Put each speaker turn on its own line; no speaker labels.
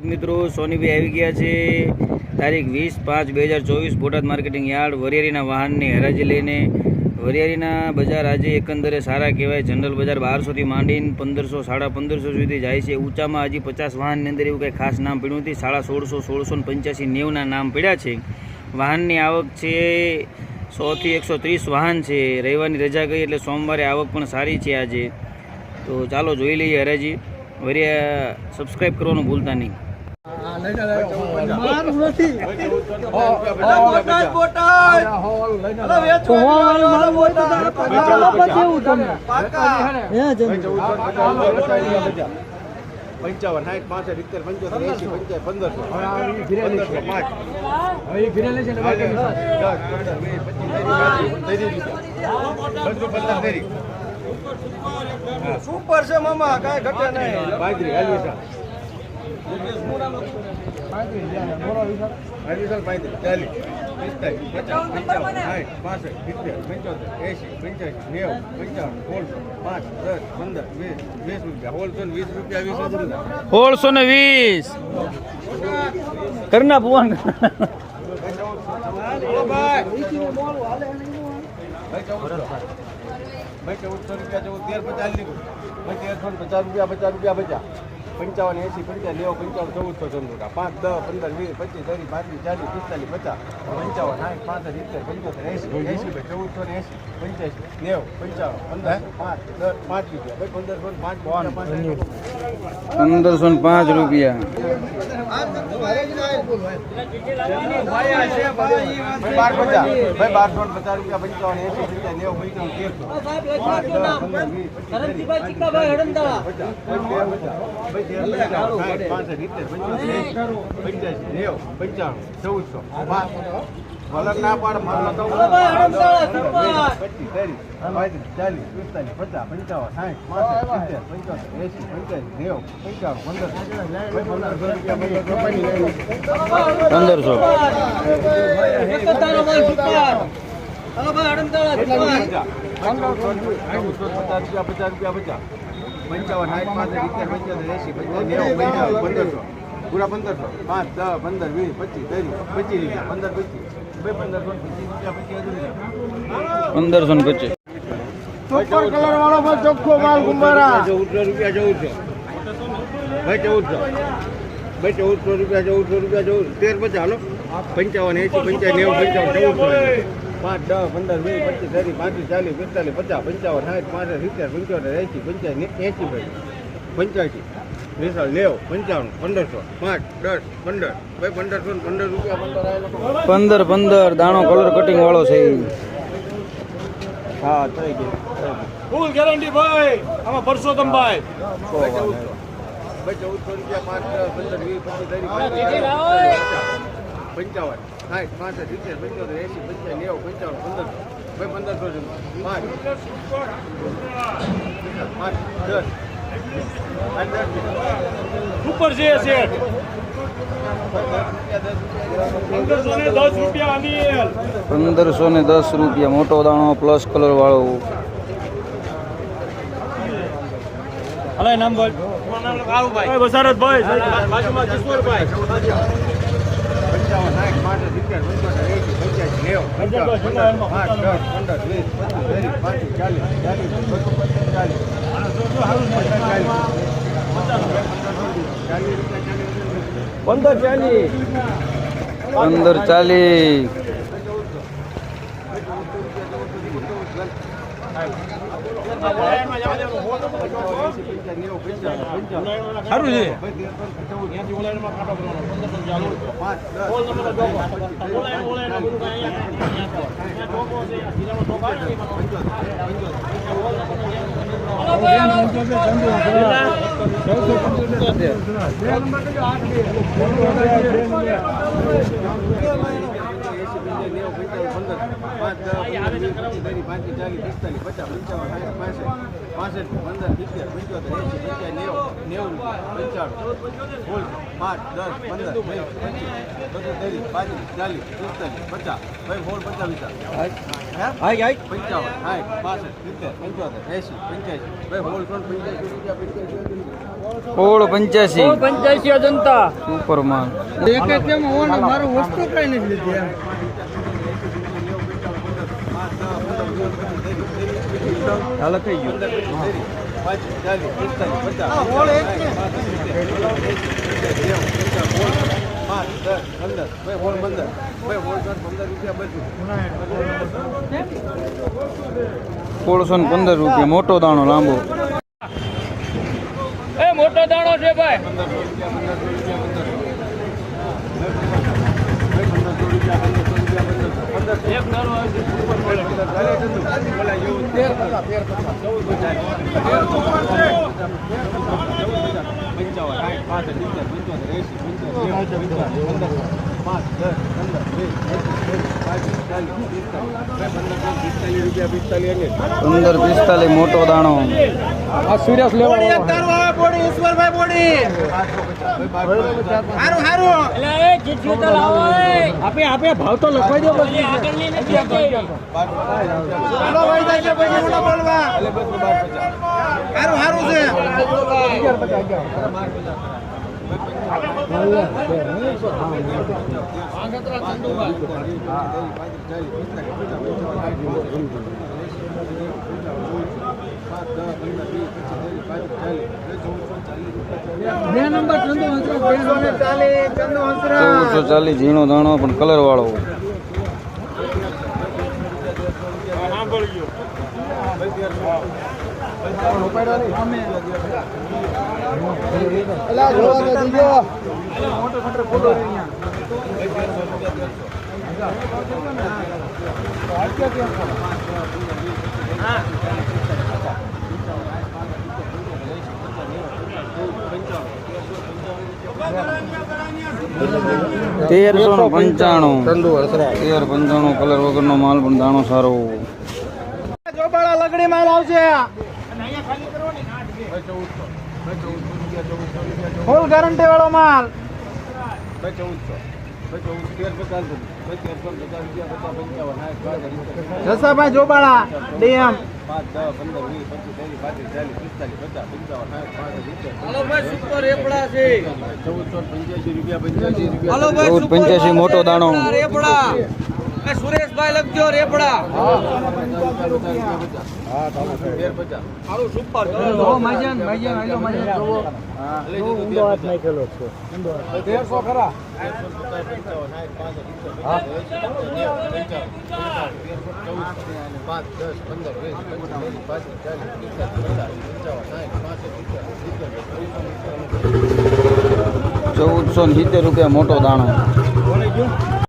મિત્રો, સોનીભાઈ આવી ગયા છે. તારીખ વીસ પાંચ બે હજાર ચોવીસ, બોટાદ માર્કેટિંગ યાર્ડ, વરિયાળીના વાહનની હરાજી લઈને વરિયાળીના બજાર આજે એકંદરે સારા કહેવાય. જનરલ બજાર બારસોથી માંડીને પંદરસો, સાડા પંદરસો સુધી જાય છે. ઊંચામાં હજી પચાસ વાહનની અંદર એવું કંઈ ખાસ નામ પડ્યું નથી. સાડા સોળસો સોળસો ને પંચ્યાસી નેવના નામ પડ્યા છે. વાહનની આવક છે સોથી એકસો ત્રીસ વાહન છે. રવિવારની રજા ગઈ એટલે સોમવારે આવક પણ સારી છે આજે. તો ચાલો જોઈ લઈએ હરાજી. વરિયા સબસ્ક્રાઈબ કરવાનું ભૂલતા નહીં
પંદર
પંદર પંદર
પંચાવન સાઠ પાસઠ સિત્તેર પંચોતેર એસી પંચાવન પંદરસો પંદરસો પાંચ
સુપર છે મામા કાંઈ ઘટે નહીં.
બાજરી સોળસો પાંચ દસ પંદર વીસ વીસ રૂપિયા. હોલસો વીસ રૂપિયા વીસ રૂપિયા.
ને વીસ. કરના ભુવન.
ભાઈ ભાઈ ચૌદસો રૂપિયા ચૌદ તેર પચાસ લીધું. ભાઈ તેરસો પચાસ રૂપિયા પચાસ રૂપિયા બચ્યા પંચાવન એસી પંચાવન નેવું પંચાવન ચૌદસો ચંદુકા. પાંચ દસ પંદર વીસ પચીસ ત્રીસ પાંત્રીસ ચાલીસ પિસ્તાલીસ પચાસ. પંચાવન સાઠ પાંસઠ સિત્તેર પંચોતેર એસી એસી ભાઈ ચૌદસો ને એસી પંચ્યાસી નેવું પંચાવન પંદર પાંચ દસ પાંચ રૂપિયા. ભાઈ પંદરસો ને પાંચ પાંચ
પંદરસો ને પાંચ રૂપિયા.
બાર પચાસ ભાઈ બારસો ને પચાસ રૂપિયા પંચાવન એસી પંચાવન નેવું પંચાવન તેરસો પાંચ દસ પંદર વીસ ચૌદસો વલણ ના પાડ ચાલીસ પિસ્તાલીસ પચાસ પંચાવન સાઠ સિત્તેર એસી પંચાસી નેવું પંચાવન પંદર પંદરસો રૂપિયા
પંદરસો
પૂરા પંદરસો પાંચ દસ પંદર વીસ પચીસ ત્રીસ પચીસ રૂપિયા પંદર પચીસ બે પંદરસો પચીસ રૂપિયા પચીસ હજાર
પંદરસો ને પચીસ.
સુપર કલર વાળો ચોખ્ખો માલ કુંભારા ચૌદસો રૂપિયા ચૌદસો. ભાઈ ચૌદસો. ભાઈ ચૌદસો રૂપિયા ચૌદસો રૂપિયા ચૌદ તેર પછી હાલો. પંચાવન એસી પંચાવન નેવું પંચાવન ચૌદસો પાંચ દસ પંદર વીસ પચીસ ત્રીસ પાંત્રીસ ચાલીસ પિસ્તાલીસ પચાસ પંચાવન સાઠ પાંસઠ સિત્તેર પંચોતેર એસી પંચાવન એસી ભાઈ. પંચ્યાસી વિશાલ નેવું પંચાવન પંદરસો પાંચ દસ પંદર. ભાઈ પંદરસો પંદર રૂપિયા પંદર આવેલો
પંદર પંદર દાણો કલર કટિંગ વાળો છે
હા થઈ ગયો.
ફૂલ ગેરંટી ભાઈ. આમાં પરસોત્તમ
ભાઈ ચૌદસો રૂપિયા પાંચ પંદર વીસ પંચાવન સાઠ પાસઠ સિત્તેર પંચોતેર એસી પંચાવન નેવું પંચાવન પંદર ભાઈ પંદરસો પાંચ. પાંચ દસ. પાંચ
છે. શેઠ પંદરસો ને દસ રૂપિયા
મોટો દાણો પ્લસ કલર વાળો.
હલે નામ બોલ. ભાઈ બસારતભાઈ બાજુમાં કિશોરભાઈ.
પંચાવન સાઠ પાંચ સિત્તેર પંચોતેર એસી પંચ્યાસી નેવું પંચાવન પંદર પાંચ દસ પંદર વીસ પચીસ ત્રીસ પાંત્રીસ ચાલીસ ચાલીસ ચાલીસ
પંદર ચાલીસ
પંદર ચાલીસ
સારું છે.
પંદર સિત્તેર પંચોતેર એસી પંચાવન સાઠ પાસઠ સિત્તેર પંચોતેર એસી પંચ્યાસી. ભાઈ હોલ ત્રણ પંચ્યાસી
સોળ પંચ્યાસી
પંચ્યાસી અજંતા
સુપર માલ.
એક એક કેમ હોવાનું મારું વસ્તુ કઈ નથી લીધી એમ.
હાલો થઈ ગયું
સોળસો ને પંદર રૂપિયા, મોટો દાણો લાંબો.
એ મોટો દાણો છે ભાઈ.
પંદર પિસ્તાલીસ મોટો દાણો.
આ સિરિયસ લેવા આપે આપે ભાવ તો લખવાઈ દો પછી બે નંબર.
ચૌદસો ચાલીસ ઝીણો દાણો પણ કલર વાળો.
દીજો.
તેરસો ને પંચાણું. તેર પંચાણું કલર વગરનો માલ પણ દાણો સારો.
ચોપાળા લગડી માલ આવશે. ફૂલ ગેરંટી વાળો માલ. જસાભાઈ ચોપાળા ડીએમ.
પંચ્યાસી મોટો દાણો.
સુરેશભાઈ લખજો રેપડા.
ચૌદસો ને સિત્તેર રૂપિયા મોટો દાણો.